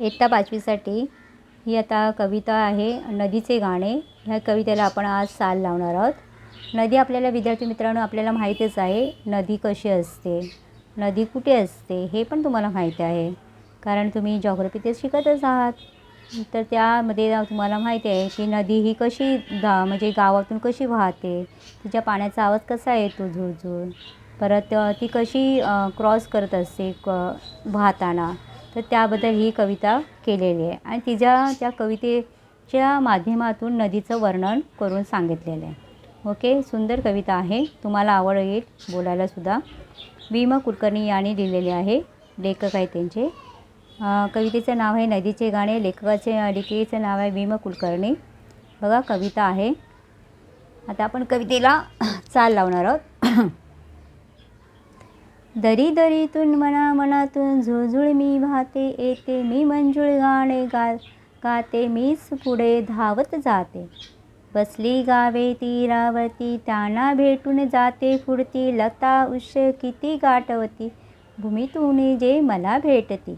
इयत्ता पाचवीसाठी ही आता कविता आहे नदीचे गाणे. ह्या कवितेला आपण आज साल लावणार आहोत. नदी आपल्याला विद्यार्थी मित्रांनो आपल्याला माहीतच आहे नदी कशी असते नदी कुठे असते हे पण तुम्हाला माहीत आहे. कारण तुम्ही जॉग्रफी ते शिकतच आहात. तर त्यामध्ये तुम्हाला माहिती आहे की नदी ही कशी गा म्हणजे गावातून कशी वाहते तिच्या पाण्याचा आवाज कसा येतो झुळझुळ. परत ती कशी क्रॉस करत असते क वाहताना. तर त्याबद्दल ही कविता केलेली आहे. आणि तिच्या त्या कवितेच्या माध्यमातून नदीचं वर्णन करून सांगितलेलं आहे. ओके? सुंदर कविता आहे. तुम्हाला आवड येईल बोलायलासुद्धा वि म कुलकर्णी यांनी लिहिलेले आहे. लेखक आहे त्यांचे. कवितेचं नाव आहे नदीचे गाणे. लेखकाचे लेखिकेचं नाव आहे भीम कुलकर्णी. बघा कविता आहे. आता आपण कवितेला चाल लावणार आहोत. दरी दरीतून मना मनातून झुळझुळ मी वाहते येते मी मंजुळ गाणे गा गाते मीच पुढे धावत जाते. बसली गावे तीरावती त्यांना भेटून जाते फुडती लता उष किती गाठवती भूमीतून जे मला भेटती.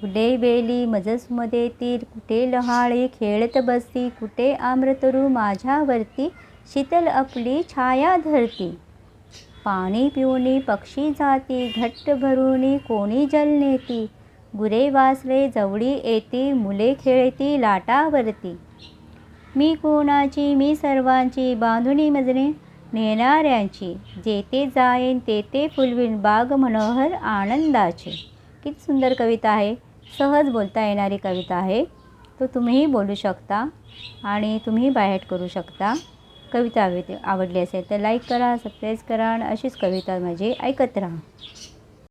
फुले बेली मजसमध्ये तीर कुठे लहाळे खेळत बसती कुठे आम्रतरू माझ्यावरती शीतल आपली छाया धरती. पाणी पिऊनी पक्षी जाती घट्ट भरूनी कोणी जल नेती गुरे वासरे जवळी येती मुले खेळती लाटावरती मी कोणाची मी सर्वांची बांधुनी मजने नेणाऱ्यांची. जेथे जाईन तेथे फुलवीन बाग मनोहर आनंदाचे. किती सुंदर कविता आहे. सहज बोलता येणारी कविता आहे. तो तुम्हीही बोलू शकता आणि तुम्ही बायहॅट करू शकता. कविता आवडली असेल तर लाईक करा सबस्क्राईब करा आणि अशीच कविता माझी ऐकत राहा.